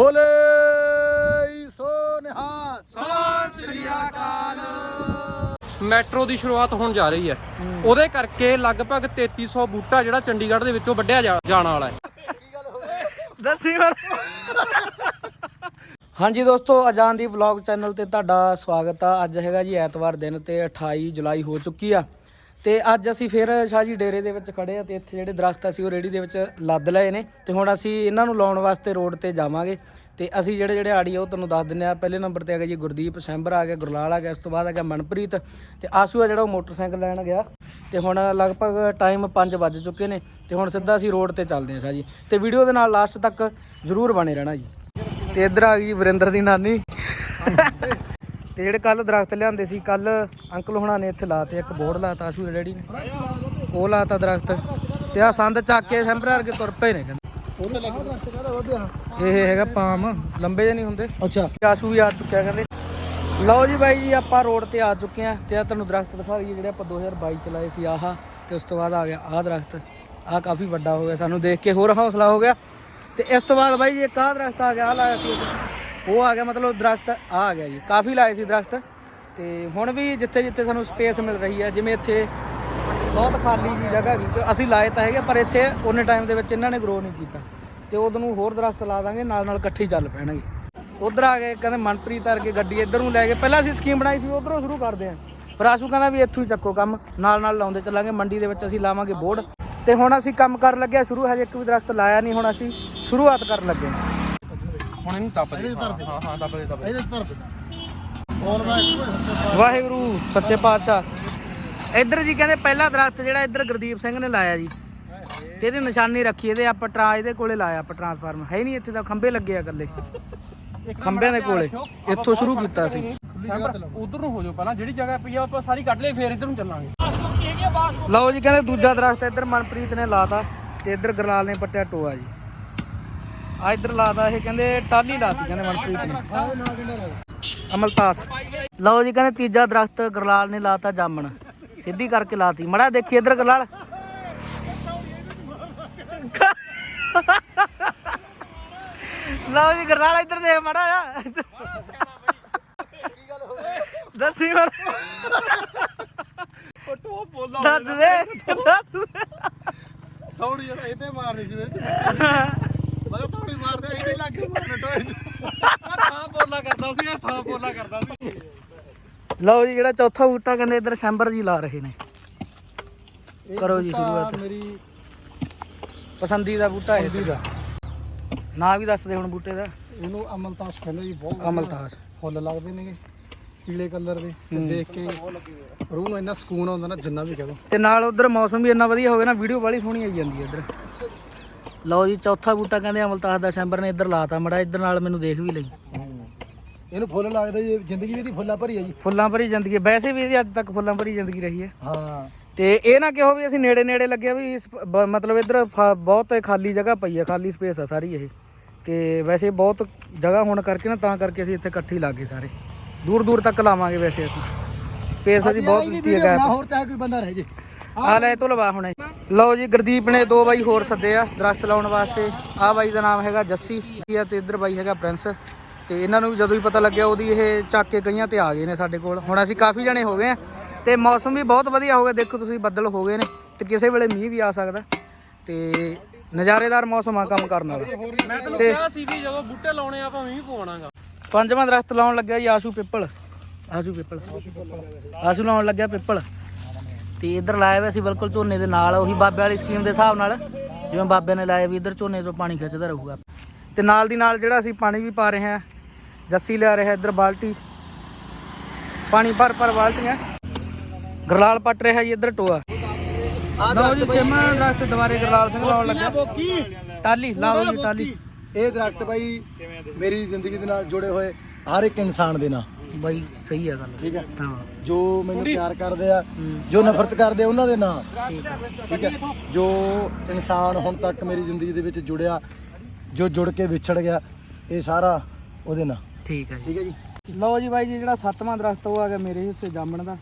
ਬੋਲੇ ਸੋ ਨਿਹਾਲ ਮੈਟਰੋ ਦੀ ਸ਼ੁਰੂਆਤ ਹੋਣ ਜਾ ਰਹੀ ਹੈ। ਉਹਦੇ ਕਰਕੇ ਲਗਭਗ 3300 ਬੂਟਾ ਜਿਹੜਾ ਚੰਡੀਗੜ੍ਹ ਦੇ ਵਿੱਚੋਂ ਵੱਢਿਆ ਜਾ- ਜਾਣ ਵਾਲਾ ਹੈ। ਦੱਸੀ ਫਿਰ ਹਾਂਜੀ ਦੋਸਤੋ ਅਜਾਨ ਦੀ ਵਲੌਗ ਚੈਨਲ ਤੇ ਤੁਹਾਡਾ ਸਵਾਗਤ ਆ। ਅੱਜ ਹੈਗਾ ਜੀ ਐਤਵਾਰ ਦਿਨ ਤੇ 28 ਜੁਲਾਈ ਹੋ ਚੁੱਕੀ ਆ। ਤੇ ਅੱਜ ਅਸੀਂ ਫਿਰ ਸ਼ਾਹ ਜੀ ਡੇਰੇ ਦੇ ਵਿੱਚ ਖੜੇ ਆ ਤੇ ਇੱਥੇ ਜਿਹੜੇ ਦਰਖਤ ਅਸੀਂ ਉਹ ਰੇੜੀ ਦੇ ਵਿੱਚ ਲੱਦ ਲਏ ਨੇ ਤੇ ਹੁਣ ਅਸੀਂ ਇਹਨਾਂ ਨੂੰ ਲਾਉਣ ਵਾਸਤੇ ਰੋਡ ਤੇ ਜਾਵਾਂਗੇ ਤੇ ਅਸੀਂ ਜਿਹੜੇ ਜਿਹੜੇ ਆੜੀ ਆ ਉਹ ਤੁਹਾਨੂੰ ਦੱਸ ਦਿੰਨੇ ਆ। ਪਹਿਲੇ ਨੰਬਰ ਤੇ ਹੈਗਾ ਜੀ ਗੁਰਦੀਪ ਸੈਂਬਰ ਆ ਗਿਆ, ਗੁਰਲਾਲ ਆ ਗਿਆ, ਉਸ ਤੋਂ ਬਾਅਦ ਆ ਗਿਆ ਮਨਪ੍ਰੀਤ ਤੇ ਆਸੂ ਆ ਜਿਹੜਾ ਉਹ ਮੋਟਰਸਾਈਕਲ ਲੈਣ ਗਿਆ ਤੇ ਹੁਣ ਲਗਭਗ ਟਾਈਮ 5 ਵੱਜ ਚੁੱਕੇ ਨੇ ਤੇ ਹੁਣ ਸਿੱਧਾ ਅਸੀਂ ਰੋਡ ਤੇ ਚੱਲਦੇ ਹਾਂ ਸ਼ਾਹ ਜੀ ਤੇ ਵੀਡੀਓ ਦੇ ਨਾਲ ਲਾਸਟ ਤੱਕ ਜ਼ਰੂਰ ਬਣੇ ਰਹਿਣਾ ਜੀ। ਤੇ ਇੱਧਰ ਆ ਗਈ ਵਰਿੰਦਰ ਦੀ ਨਾਨੀ। ਤੇ ਜਿਹੜੇ ਕੱਲ ਦਰਖਤ ਲਿਆਂਦੇ ਸੀ ਕੱਲ ਅੰਕਲ ਹੁਣਾਂ ਨੇ ਇੱਥੇ ਲਾਤੇ ਇੱਕ ਬੋਰਡ ਲਾਤਾ ਆਸ਼ੂ ਦੇ ਡੈਡੀ ਨੇ। ਉਹ ਲਾਤਾ ਦਰਖਤ ਤੇ ਆ ਸੰਦ ਚੱਕ ਕੇ ਸੈਂਪਰ ਕੇ ਤੁਰ ਪਏ ਨੇ ਕਹਿੰਦੇ। ਇਹ ਹੈਗਾ ਪਾਮ ਲੰਬੇ ਜਿਹੇ ਨਹੀਂ ਹੁੰਦੇ। ਅੱਛਾ। ਆਸ਼ੂ ਵੀ ਆ ਚੁੱਕਿਆ ਕਹਿੰਦੇ। ਲਓ ਜੀ ਬਾਈ ਜੀ ਆਪਾਂ ਰੋਡ ਤੇ ਆ ਚੁੱਕੇ ਆ ਤੇ ਆ ਤੁਹਾਨੂੰ ਦਰਖਤ ਦਿਖਾ ਦਈਏ ਜਿਹੜੇ ਆਪਾਂ 2022 ਚ ਲਾਏ ਸੀ ਆਹ ਤੇ ਉਸ ਤੋਂ ਬਾਅਦ ਆ ਗਿਆ ਆਹ ਦਰਖਤ। ਆਹ ਕਾਫੀ ਵੱਡਾ ਹੋ ਗਿਆ ਸਾਨੂੰ ਦੇਖ ਕੇ ਹੋਰ ਹੌਸਲਾ ਹੋ ਗਿਆ। ਤੇ ਇਸ ਤੋਂ ਬਾਅਦ ਬਾਈ ਜੀ ਇੱਕ ਆਹ ਦਰਖਤ ਆ ਗਿਆ ਆਹ ਲਾਇਆ ਸੀ। ਉਹ ਆ ਗਿਆ ਮਤਲਬ ਦਰਖਤ, ਆ ਆ ਗਿਆ ਜੀ। ਕਾਫੀ ਲਾਏ ਸੀ ਦਰਖਤ। ਤੇ ਹੁਣ ਵੀ ਜਿੱਥੇ ਜਿੱਥੇ ਸਾਨੂੰ ਸਪੇਸ ਮਿਲ ਰਹੀ ਹੈ, ਜਿਵੇਂ ਇੱਥੇ ਬਹੁਤ ਖਾਲੀ ਜੀ ਜਗ੍ਹਾ ਵੀ, ਤੇ ਅਸੀਂ ਲਾਏ ਤਾਂ ਹੈਗੇ ਪਰ ਇੱਥੇ ਉਹਨੇ ਟਾਈਮ ਦੇ ਵਿੱਚ ਇਹਨਾਂ ਨੇ ਗਰੋ ਨਹੀਂ ਕੀਤਾ। ਤੇ ਉਦੋਂ ਨੂੰ ਹੋਰ ਦਰਖਤ ਲਾ ਦਾਂਗੇ, ਨਾਲ ਨਾਲ ਇਕੱਠੇ ਹੀ ਚੱਲ ਪੈਣਗੇ। ਉਧਰ ਆ ਗਏ, ਕਹਿੰਦੇ ਮਨਪ੍ਰੀਤ ਕਰਕੇ ਗੱਡੀ ਇੱਧਰ ਨੂੰ ਲੈ ਗਏ। ਪਹਿਲਾਂ ਅਸੀਂ ਸਕੀਮ ਬਣਾਈ ਸੀ, ਉਧਰੋਂ ਸ਼ੁਰੂ ਕਰਦੇ ਆਂ ਪਰ ਆਸ਼ੂ ਕਹਿੰਦਾ ਵੀ ਇੱਥੋਂ ਹੀ ਚੱਕੋ ਕੰਮ, ਨਾਲ ਨਾਲ ਲਾਉਂਦੇ ਚੱਲਾਂਗੇ, ਮੰਡੀ ਦੇ ਵਿੱਚ ਅਸੀਂ ਲਾਵਾਂਗੇ ਬੋਰਡ। ਤੇ ਹੁਣ ਅਸੀਂ ਕੰਮ ਕਰਨ ਲੱਗਿਆ, ਸ਼ੁਰੂ ਹਜੇ ਇੱਕ ਵੀ ਦਰਖਤ ਲਾਇਆ ਨਹੀਂ, ਹੁਣ ਅਸੀਂ ਸ਼ੁਰੂਆਤ ਕਰਨ ਲੱਗੇ ਹੁਣ ਇਹਨੂੰ ਦੱਬ ਦੇ ਹਾਂ। ਹਾਂ ਦੱਬ ਦੇ ਦੱਬ ਦੇ ਇਹਦੇ ਧਰ ਦੇ ਹੋਰ ਮੈਂ ਵਾਹਿਗੁਰੂ ਸੱਚੇ ਪਾਤਸ਼ਾਹ। ਇੱਧਰ ਜੀ ਕਹਿੰਦੇ ਪਹਿਲਾ ਦਰਖਤ ਜਿਹੜਾ ਇੱਧਰ ਗੁਰਦੀਪ ਸਿੰਘ ਨੇ ਲਾਇਆ ਜੀ। ਤੇ ਇਹਦੀ ਨਿਸ਼ਾਨੀ ਰੱਖੀ ਇਹਦੇ ਆਪਾਂ ਟਰਾ ਇਹਦੇ ਕੋਲੇ ਲਾਇਆ ਆਪਾਂ ਟਰਾਂਸਫਾਰਮਰ ਹੈ ਹੀ ਨਹੀਂ ਇੱਥੇ ਤਾਂ ਖੰਭੇ ਲੱਗੇ ਆ ਇਕੱਲੇ। ਖੰਭਿਆਂ ਦੇ ਕੋਲੇ। ਇੱਥੋਂ ਸ਼ੁਰੂ ਕੀਤਾ ਸੀ। ਉਧਰ ਨੂੰ ਹੋ ਜਾਓ ਪਹਿਲਾਂ ਜਿਹੜੀ ਜਗ੍ਹਾ ਪਈ ਆ ਆਪਾਂ ਸਾਰੀ ਕੱਢ ਲਈ ਫੇਰ ਇੱਧਰ ਨੂੰ ਚੱਲਾਂਗੇ। ਲਓ ਜੀ ਕਹਿੰਦੇ ਦੂਜਾ ਦਰਖਤ ਇੱਧਰ ਮਨਪ੍ਰੀਤ ਨੇ ਲਾਤਾ ਤੇ ਇੱਧਰ ਗਰਲਾਲ ਨੇ ਪੱਟਿਆ ਟੋਆ ਜੀ। ਆ ਇੱਧਰ ਲਾਤਾ ਇਹ, ਕਹਿੰਦੇ ਟਾਲੀ ਲਾਤੀ, ਕਹਿੰਦੇ ਮਨਪ੍ਰੀਤ ਨੇ ਅਮਲਤਾਸ। ਲਓ ਜੀ, ਕਹਿੰਦੇ ਤੀਜਾ ਦਰਖਤ ਗਰਲਾਲ ਨੇ ਲਾਤਾ ਜਾਮਣ। ਸਿੱਧੀ ਕਰਕੇ ਲਾਤੀ। ਮੜਾ ਦੇਖੀ ਇੱਧਰ ਗਰਲਾਲ। ਲਓ ਜੀ, ਗਰਲਾਲ ਇੱਧਰ ਦੇਖ, ਮੜਾ ਆ ਦੱਸੀ ਮੜ ਉਹ ਬੋਲਾ ਦੱਸ ਦੇ ਦੱਸ ਦੇ। ਥੋੜੀ ਇਹਦੇ ਮਾਰਨੀ ਸੀ ਵਿੱਚ। ਮੈਂ ਕਿਹਾ ਥੋੜੀ ਮਾਰਦੇ ਇਹਦੇ ਲੱਗ ਗਈ ਮਾਰਨ ਟੋਏ ਚ ਥਾਂ ਬੋਲਾ ਕਰਦਾ ਸੀ ਥਾਂ ਬੋਲਾ ਕਰਦਾ ਸੀ ਲਓ ਜੀ ਜਿਹੜਾ ਚੌਥਾ ਬੂਟਾ ਕਹਿੰਦੇ ਇੱਧਰ ਸ਼ੈਂਬਰ ਜੀ ਲਾ ਰਹੇ ਨੇ। ਕਰੋ ਜੀ ਸ਼ੁਰੂਆਤ। ਮੇਰੀ ਪਸੰਦੀਦਾ ਬੂਟਾ ਹੈ ਸੰਦੀ ਦਾ ਨਾਂ ਵੀ ਦੱਸ ਦੇ ਹੁਣ ਬੂਟੇ ਦਾ। ਇਹਨੂੰ ਅਮਲਤਾਸ ਕਹਿੰਦੇ ਜੀ ਬਹੁਤ ਅਮਲਤਾਸ। ਫੁੱਲ ਲੱਗਦੇ ਨੇਗੇ ਪੀਲੇ ਕਲਰ ਦੇ। ਦੇਖ ਕੇ ਰੂਹ ਨੂੰ ਇੰਨਾ ਸਕੂਨ ਆਉਂਦਾ ਨਾ ਜਿੰਨਾ ਵੀ ਕਹੋ। ਤੇ ਨਾਲ ਉਧਰ ਮੌਸਮ ਵੀ ਇੰਨਾ ਵਧੀਆ ਹੋ ਗਿਆ ਨਾ ਵੀਡੀਓ ਵਾਲੀ ਸੋਹਣੀ ਆਈ ਜਾਂਦੀ ਹੈ ਇੱਧਰ। ਲਓ ਜੀ ਚੌਥਾ ਬੂਟਾ ਕਹਿੰਦੇ ਅਮਲਤਾਸ ਦਾ ਸ਼ੈਂਬਰ ਨੇ ਇੱਧਰ ਲਾਤਾ ਮੜਾ ਇੱਧਰ ਨਾਲ ਮੈਨੂੰ ਦੇਖ ਵੀ ਲਈ। ਇਹਨੂੰ ਫੁੱਲ ਲੱਗਦਾ ਜੀ ਜ਼ਿੰਦਗੀ ਵੀ ਇਹਦੀ ਫੁੱਲਾਂ ਭਰੀ ਹੈ ਜੀ। ਫੁੱਲਾਂ ਭਰੀ ਜ਼ਿੰਦਗੀ ਹੈ। ਵੈਸੇ ਵੀ ਇਹਦੀ ਅੱਜ ਤੱਕ ਫੁੱਲਾਂ ਭਰੀ ਜ਼ਿੰਦਗੀ ਰਹੀ ਹੈ ਹਾਂ। ਤੇ ਇਹ ਨਾ ਕਿਹੋ ਵੀ ਅਸੀਂ ਨੇੜੇ ਨੇੜੇ ਲੱਗਿਆ ਵੀ ਇਸ ਬ- ਮਤਲਬ ਇੱਧਰ ਫ- ਬਹੁਤ ਖਾਲੀ ਜਗ੍ਹਾ ਪਈ ਹੈ ਖਾਲੀ ਸਪੇਸ ਆ ਸਾਰੀ ਇਹ। ਤੇ ਵੈਸੇ ਬਹੁਤ ਜਗ੍ਹਾ ਹੋਣ ਕਰਕੇ ਨਾ ਤਾਂ ਕਰਕੇ ਅਸੀਂ ਇੱਥੇ ਇਕੱਠੇ ਹੀ ਲਾਗੇ ਸਾਰੇ। ਦੂਰ ਦੂਰ ਤੱਕ ਲਾਵਾਂਗੇ ਵੈਸੇ ਅਸੀਂ। ਸਪੇਸ ਅਸੀਂ ਬਹੁਤ ਦਿੱਤੀ ਹੈ ਨਾ ਹੋਰ ਚਾਹੇ ਕੋਈ ਬੰਦਾ ਰਹਿ ਜੇ। ਆ ਲੈ ਤੋਂ ਲਵਾ ਹੁਣੇ ਲਓ ਜੀ ਗੁਰਦੀਪ ਨੇ ਦੋ ਬਾਈ ਹੋਰ ਸੱਦੇ ਆ ਦਰਖਤ ਲਾਉਣ ਵਾਸਤੇ। ਆ ਬਾਈ ਦਾ ਨਾਮ ਹੈਗਾ ਜੱਸੀ ਆ ਤੇ ਇੱਧਰ ਬਾਈ ਹੈਗਾ ਪ੍ਰਿੰਸ। ਤੇ ਇਹਨਾਂ ਨੂੰ ਵੀ ਜਦੋਂ ਹੀ ਪਤਾ ਲੱਗਿਆ ਉਹਦੀ ਇਹ ਚੱਕ ਕੇ ਗਈਆਂ ਤੇ ਆ ਗਏ ਨੇ ਸਾਡੇ ਕੋਲ। ਹੁਣ ਅਸੀਂ ਕਾਫੀ ਜਣੇ ਹੋ ਗਏ ਆ ਤੇ ਮੌਸਮ ਵੀ ਬਹੁਤ ਵਧੀਆ ਹੋ ਗਿਆ। ਦੇਖੋ ਤੁਸੀਂ ਬੱਦਲ ਹੋ ਗਏ ਨੇ ਤੇ ਕਿਸੇ ਵੇਲੇ ਮੀਂਹ ਵੀ ਆ ਸਕਦਾ। ਤੇ ਨਜ਼ਾਰੇਦਾਰ ਮੌਸਮ ਆ ਕੰਮ ਕਰਨ ਵਾਲਾ। ਮੈਂ ਤੈਨੂੰ ਤੇ- ਕਿਹਾ ਸੀ ਵੀ ਜਦੋਂ ਬੂਟੇ ਲਾਉਣੇ ਆ ਆਪਾਂ ਵੀ ਪਵਾਉਣਾਗਾ। ਪੰਜਵਾਂ ਦਰਖਤ ਲਾਉਣ ਲੱਗਿਆ ਜੀ ਆਸ਼ੂ ਪਿੱਪਲ। ਆਸ਼ੂ ਪਿੱਪਲ। ਆਸ਼ੂ ਲਾਉਣ ਲੱਗਿਆ ਪਿੱਪਲ। ਤੇ ਇੱਧਰ ਲਾਇਆ ਹੋਇਆ ਸੀ ਬਿਲਕੁਲ ਝੋਨੇ ਦੇ ਨਾਲ ਉਹੀ ਬਾਬੇ ਵਾਲੀ ਸਕੀਮ ਦੇ ਹਿਸਾਬ ਨਾਲ ਜਿਵੇਂ ਬਾਬੇ ਨੇ ਲਾਇਆ ਵੀ ਇੱਧਰ ਝੋਨੇ ਤੋਂ ਪਾਣੀ ਖਿੱਚਦਾ ਰਹੂਗਾ। ਤੇ ਨਾਲ ਦੀ ਨਾਲ ਜਿਹੜਾ ਅਸੀਂ ਪਾਣੀ ਵੀ ਪਾ ਰਹੇ ਹਾਂ ਜੱਸੀ ਲਿਆ ਰਿਹਾ ਇੱਧਰ ਬਾਲਟੀ। ਪਾਣੀ ਭਰ ਭਰ ਬਾਲਟੀਆਂ। ਗਰਲਾਲ ਪੱਟ ਰਿਹਾ ਜੀ ਇੱਧਰ ਟੋਆ। ਲਓ ਜੀ ਛੇਵਾਂ ਦਰਖਤ ਦੁਬਾਰੇ ਗਰਲਾਲ ਸਿੰਘ ਲਾਉਣ ਲੱਗਿਆ ਟਾਲੀ ਲਾਓ ਜੀ ਟਾਲੀ ਇਹ ਦਰਖਤ ਬਾਈ ਮੇਰੀ ਜ਼ਿੰਦਗੀ ਦੇ ਨਾਲ ਜੁੜੇ ਹੋਏ ਹਰ ਇੱਕ ਇਨਸਾਨ ਦੇ ਨਾਲ। ਬਾਈ ਸਹੀ ਆ ਗੱਲ। ਠੀਕ ਹੈ ਹਾਂ। ਜੋ ਮੈਨੂੰ ਪਿਆਰ ਕਰਦੇ ਆ ਜੋ ਨਫ਼ਰਤ ਕਰਦੇ ਆ ਉਹਨਾਂ ਦੇ ਨਾਂ ਠੀਕ ਹੈ ਜੋ ਇਨਸਾਨ ਹੁਣ ਤੱਕ ਮੇਰੀ ਜ਼ਿੰਦਗੀ ਦੇ ਵਿੱਚ ਜੁੜਿਆ ਜੋ ਜੁੜ ਕੇ ਵਿਛੜ ਗਿਆ ਇਹ ਸਾਰਾ ਉਹਦੇ ਨਾਲ। ਠੀਕ ਹੈ ਜੀ। ਠੀਕ ਹੈ ਜੀ। ਲਓ ਜੀ ਬਾਈ ਜੀ ਜਿਹੜਾ ਸੱਤਵਾਂ ਦਰਖਤ ਉਹ ਆ ਗਿਆ ਮੇਰੇ ਹਿੱਸੇ ਜਾਮਣ ਦਾ।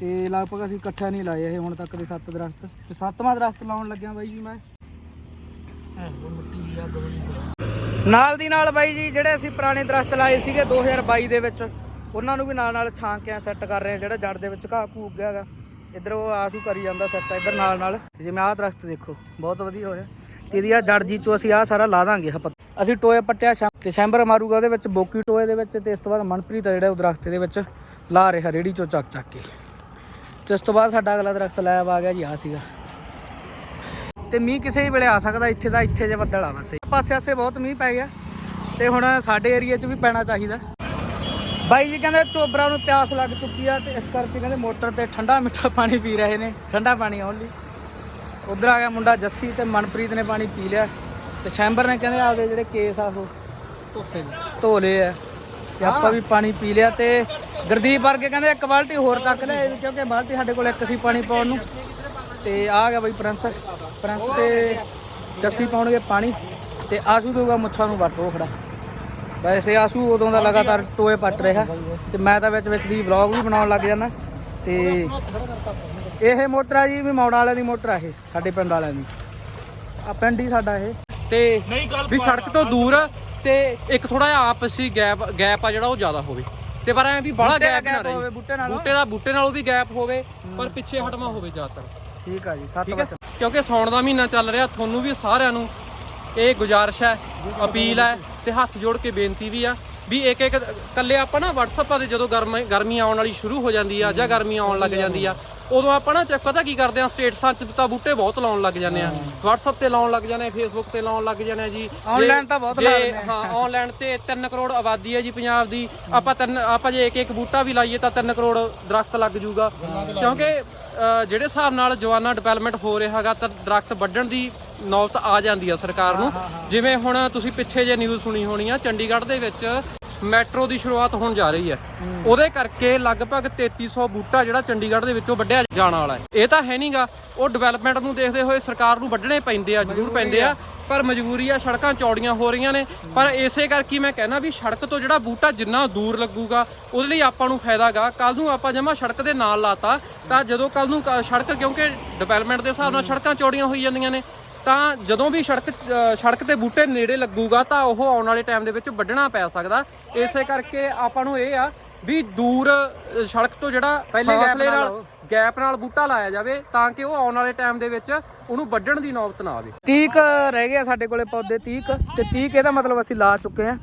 ਤੇ ਲਗਭਗ ਅਸੀਂ ਇਕੱਠਾ ਨਹੀਂ ਲਾਏ ਇਹ ਹੁਣ ਤੱਕ ਦੇ ਸੱਤ ਦਰਖਤ। ਤੇ ਸੱਤਵਾਂ ਦਰਖਤ ਲਾਉਣ ਲੱਗਿਆ ਬਾਈ ਜੀ ਮੈਂ। ਨਾਲ ਦੀ ਨਾਲ ਬਾਈ ਜੀ ਜਿਹੜੇ ਅਸੀਂ ਪੁਰਾਣੇ ਦਰਖਤ ਲਾਏ ਸੀਗੇ 2022 ਦੇ ਵਿੱਚ ਉਹਨਾਂ ਨੂੰ ਵੀ ਨਾਲ ਨਾਲ ਛਾਂਕ ਕੇ ਸੈੱਟ ਕਰ ਰਹੇ ਆ, ਜਿਹੜਾ ਜੜ ਦੇ ਵਿੱਚ ਘਾਹ ਘੂ ਗਿਆ ਹੈਗਾ। ਇੱਧਰ ਉਹ ਆਸ਼ੂ ਕਰੀ ਜਾਂਦਾ ਸੈੱਟ ਇੱਧਰ ਨਾਲ ਨਾਲ। ਜਿਵੇਂ ਆਹ ਦਰਖਤ ਦੇਖੋ, ਬਹੁਤ ਵਧੀਆ ਹੋਇਆ। ਤੇ ਇਹਦੀ ਆ ਜੜ ਜੀ ਚੋਂ ਅਸੀਂ ਆਹ ਸਾਰਾ ਲਾ ਦਾਂਗੇ ਆਹ ਅਸੀਂ ਟੋਏ ਪੱਟਿਆ ਸ਼ਾਮ ਤੇ ਸ਼ੈਂਬਰ ਮਾਰੂਗਾ ਉਹਦੇ ਵਿੱਚ, ਬੋਕੀ ਟੋਏ ਦੇ ਵਿੱਚ, ਤੇ ਇਸ ਤੋਂ ਬਾਅਦ ਮਨਪ੍ਰੀਤ ਆ ਜਿਹੜਾ ਉਹ ਦਰਖਤ ਦੇ ਵਿੱਚ ਲਾ ਰਿਹਾ, ਰੇੜੀ ਚੋਂ ਚੱਕ ਚੱਕ ਕੇ। ਤੇ ਉਸ ਤੋਂ ਬਾਅਦ ਸਾਡਾ ਅਗਲਾ ਦਰਖਤ ਲਾਇਆ ਆ ਗਿਆ ਜੀ ਆ ਸੀਗਾ। ਤੇ ਮੀਂਹ ਕਿਸੇ ਵੀ ਵੇਲੇ ਆ ਸਕਦਾ, ਇੱਥੇ ਦਾ ਇੱਥੇ ਜੇ ਬੱਦਲ ਆ ਵਸੇ ਪਾਸੇ ਆਸੇ ਬਹੁਤ ਮੀਂਹ ਪੈ ਗਿਆ। ਤੇ ਹੁਣ ਸਾਡੇ ਏਰੀਆ 'ਚ ਵੀ ਪੈਣਾ ਚਾਹੀਦਾ। ਬਾਈ ਜੀ ਕਹਿੰਦੇ ਚੋਬਰਾ ਨੂੰ ਪਿਆਸ ਲੱਗ ਚੁੱਕੀ ਆ ਤੇ ਇਸ ਕਰਕੇ ਕਹਿੰਦੇ ਮੋਟਰ ਤੇ ਠੰਡਾ ਮਿੱਠਾ ਪਾਣੀ ਪੀ ਰਹੇ ਨੇ, ਠੰਡਾ ਪਾਣੀ ਓਨਲੀ ਉਧਰ ਆ ਗਿਆ ਮੁੰਡਾ ਜੱਸੀ ਤੇ ਮਨਪ੍ਰੀਤ ਨੇ ਪਾਣੀ ਪੀ ਲਿਆ। ਤੇ ਸ਼ੈਂਬਰ ਨੇ ਕਹਿੰਦੇ ਆਪਦੇ ਜਿਹੜੇ ਕੇਸ ਆ ਉਹ ਧੋਤੇ ਧੋ ਲਏ ਆ। ਤੇ ਆਪਾਂ ਵੀ ਪਾਣੀ ਪੀ ਲਿਆ ਤੇ ਗੁਰਦੀਪ ਵਰਗੇ ਕਹਿੰਦੇ ਇੱਕ ਬਾਲਟੀ ਹੋਰ ਚੱਕ ਲਿਆ ਕਿਉਂਕਿ ਬਾਲਟੀ ਸਾਡੇ ਕੋਲ ਇੱਕ ਸੀ ਪਾਣੀ ਪਾਉਣ ਨੂੰ। ਤੇ ਆ ਗਿਆ ਬਈ ਪ੍ਰਿੰਸ ਪ੍ਰਿੰਸ ਤੇ ਜੱਸੀ ਪਾਉਣਗੇ ਪਾਣੀ। ਤੇ ਆਸੂ ਦਊਗਾ ਮੁੱਛਾਂ ਨੂੰ ਵੱਟ ਉਹ ਖੜਾ। ਵੈਸੇ ਆਸੂ ਉਦੋਂ ਦਾ ਲਗਾਤਾਰ ਟੋਏ ਪੱਟ ਰਿਹਾ ਤੇ ਮੈਂ ਤਾਂ ਵਿੱਚ ਵਿੱਚ ਦੀ ਵਲੌਗ ਵੀ ਬਣਾਉਣ ਲੱਗ ਜਾਣਾ ਤੇ ਇਹ ਮੋਟਰ ਆ ਜੀ ਵੀ ਮੌੜਾ ਵਾਲਿਆਂ ਦੀ ਮੋਟਰ ਆ ਇਹ ਸਾਡੇ ਪਿੰਡ ਵਾਲਿਆਂ ਦੀ। ਆ ਪਿੰਡ ਹੀ ਸਾਡਾ ਇਹ। ਤੇ ਵੀ ਸੜਕ ਤੋਂ ਦੂਰ ਤੇ ਇੱਕ ਥੋੜਾ ਜਿਹਾ ਆਪਸੀ ਗੈਪ ਗੈਪ ਆ ਜਿਹੜਾ ਉਹ ਜ਼ਿਆਦਾ ਹੋਵੇ। ਤੇ ਪਰ ਐ ਵੀ ਬੜਾ ਗੈਪ ਨਾ ਰਹੇ। ਬੂਟੇ ਨਾਲੋਂ। ਬੂਟੇ ਦਾ ਬੂਟੇ ਨਾਲੋਂ ਵੀ ਗੈਪ ਹੋਵੇ ਪਰ ਪਿੱਛੇ ਹਟਵਾ ਹੋਵੇ ਜ਼ਿਆਦਾਤਰ। ਠੀਕ ਆ ਜੀ 7 ਠੀਕ ਹੈ ਵਜੇ। ਕਿਉਂਕਿ ਸੌਣ ਦਾ ਮਹੀਨਾ ਚੱਲ ਰਿਹਾ ਤੁਹਾਨੂੰ ਵੀ ਸਾਰਿਆਂ ਨੂੰ ਇਹ ਗੁਜ਼ਾਰਿਸ਼ ਹੈ ਅਪੀਲ ਹੈ ਤੇ ਹੱਥ ਜੋੜ ਕੇ ਬੇਨਤੀ ਵੀ ਆ ਵੀ ਇੱਕ ਇੱਕ ਕੱਲੇ ਆਪਾਂ ਨਾ WhatsApp ਤੇ ਜਦੋਂ ਗਰਮੀ ਗਰਮੀ ਆਉਣ ਵਾਲੀ ਸ਼ੁਰੂ ਹੋ ਜਾਂਦੀ ਆ ਜਾਂ ਗਰਮੀ ਆਉਣ ਲੱਗ ਜਾਂਦੀ ਆ ਉਦੋਂ ਆਪਾਂ ਨਾ ਪਤਾ ਕੀ ਕਰਦੇ ਆ ਸਟੇਟਸਾਂ 'ਚ ਤਾਂ ਬੂਟੇ ਬਹੁਤ ਲਾਉਣ ਲੱਗ ਜਾਂਦੇ ਆ। WhatsApp ਤੇ ਲਾਉਣ ਲੱਗ ਜਾਂਦੇ ਆ Facebook ਤੇ ਲਾਉਣ ਲੱਗ ਜਾਂਦੇ ਆ ਜੀ। ਜੇ- ਤਾਂ ਬਹੁਤ ਲਾ ਆ। ਹਾਂ ਆਨਲਾਈਨ ਤੇ 3 ਕਰੋੜ ਆਬਾਦੀ ਹੈ ਜੀ ਪੰਜਾਬ ਦੀ। ਆਪਾਂ ਤਿੰਨ ਆਪਾਂ ਜੇ ਇੱਕ ਇੱਕ ਬੂਟਾ ਵੀ ਲਾਈਏ ਤਾਂ 3 ਕਰੋੜ ਦਰਖਤ ਲੱਗ ਜੂਗਾ ਕਿਉਂਕਿ ਜਿਹੜੇ ਹਿਸਾਬ ਨਾਲ ਜਵਾਨਾ ਡਿਵੈਲਪਮੈਂਟ ਹੋ ਰਿਹਾ ਹੈਗਾ ਤਾਂ ਦਰਖਤ ਵੱਢਣ ਦੀ ਨੌਬਤ ਆ ਜਾਂਦੀ ਆ ਸਰਕਾਰ ਨੂੰ। ਜਿਵੇਂ ਹੁਣ ਤੁਸੀਂ ਪਿੱਛੇ ਜੇ ਨਿਊਜ਼ ਸੁਣੀ ਹੋਣੀ ਆ ਚੰਡੀਗੜ੍ਹ ਦੇ ਵਿੱਚ ਮੈਟਰੋ ਦੀ ਸ਼ੁਰੂਆਤ ਹੋਣ ਜਾ ਰਹੀ ਹੈ। ਉਹਦੇ ਕਰਕੇ ਲਗਭਗ 3300 ਬੂਟਾ ਜਿਹੜਾ ਚੰਡੀਗੜ੍ਹ ਦੇ ਵਿੱਚੋਂ ਵੱਢਿਆ ਜਾਣ ਵਾਲਾ ਹੈ। ਇਹ ਤਾਂ ਹੈ ਨਹੀਂਗਾ ਉਹ ਡਿਵੈਲਪਮੈਂਟ ਨੂੰ ਦੇਖਦੇ ਹੋਏ ਸਰਕਾਰ ਨੂੰ ਵੱਢਣੇ ਪੈਂਦੇ ਆ ਜ਼ਰੂਰ ਪੈਂਦੇ ਆ ਪਰ ਮਜਬੂਰੀ ਆ ਸੜਕਾਂ ਚੌੜੀਆਂ ਹੋ ਰਹੀਆਂ ਨੇ। ਪਰ ਇਸੇ ਕਰਕੇ ਮੈਂ ਕਹਿਣਾ ਵੀ ਸੜਕ ਤੋਂ ਜਿਹੜਾ ਬੂਟਾ ਜਿੰਨਾ ਦੂਰ ਲੱਗੂਗਾ ਉਹਦੇ ਲਈ ਆਪਾਂ ਨੂੰ ਫਾਇਦਾਗਾ ਕੱਲ ਨੂੰ ਆਪਾਂ ਜਮਾ ਸੜਕ ਦੇ ਨਾਲ ਲਾਤਾ ਤਾਂ ਜਦੋਂ ਕੱਲ ਨੂੰ ਸੜਕ ਕਿਉਂਕਿ ਡਿਵੈਲਪਮੈਂਟ ਦੇ ਹਿਸਾਬ ਨਾਲ ਸੜਕਾਂ ਚੌੜੀਆਂ ਹੋਈ ਜਾਂਦੀਆਂ ਨੇ ਤਾਂ ਜਦੋਂ ਵੀ ਸੜਕ ਸੜਕ ਤੇ ਬੂਟੇ ਨੇੜੇ ਲੱਗੂਗਾ ਤਾਂ ਉਹ ਆਉਣ ਵਾਲੇ ਟਾਈਮ ਦੇ ਵਿੱਚ ਵੱਢਣਾ ਪੈ ਸਕਦਾ। ਇਸੇ ਕਰਕੇ ਆਪਾਂ ਨੂੰ ਇਹ ਆ ਵੀ ਦੂਰ ਸੜਕ ਤੋਂ ਜਿਹੜਾ ਪਹਿਲੇ ਫਾਸਲੇ ਨਾਲ। ਗੈਪ ਨਾਲ ਬੂਟਾ ਲਾਇਆ ਜਾਵੇ ਤਾਂ ਕਿ ਉਹ ਆਉਣ ਵਾਲੇ ਟਾਈਮ ਦੇ ਵਿੱਚ ਉਹਨੂੰ ਵੱਢਣ ਦੀ ਨੌਬਤ ਨਾ ਆਵੇ। 30 ਕੁ ਰਹਿ ਗਏ ਸਾਡੇ ਕੋਲੇ ਪੌਦੇ 30 ਕੁ ਤੇ 30 ਕੁ ਇਹਦਾ ਮਤਲਬ ਅਸੀਂ ਲਾ ਚੁੱਕੇ ਆ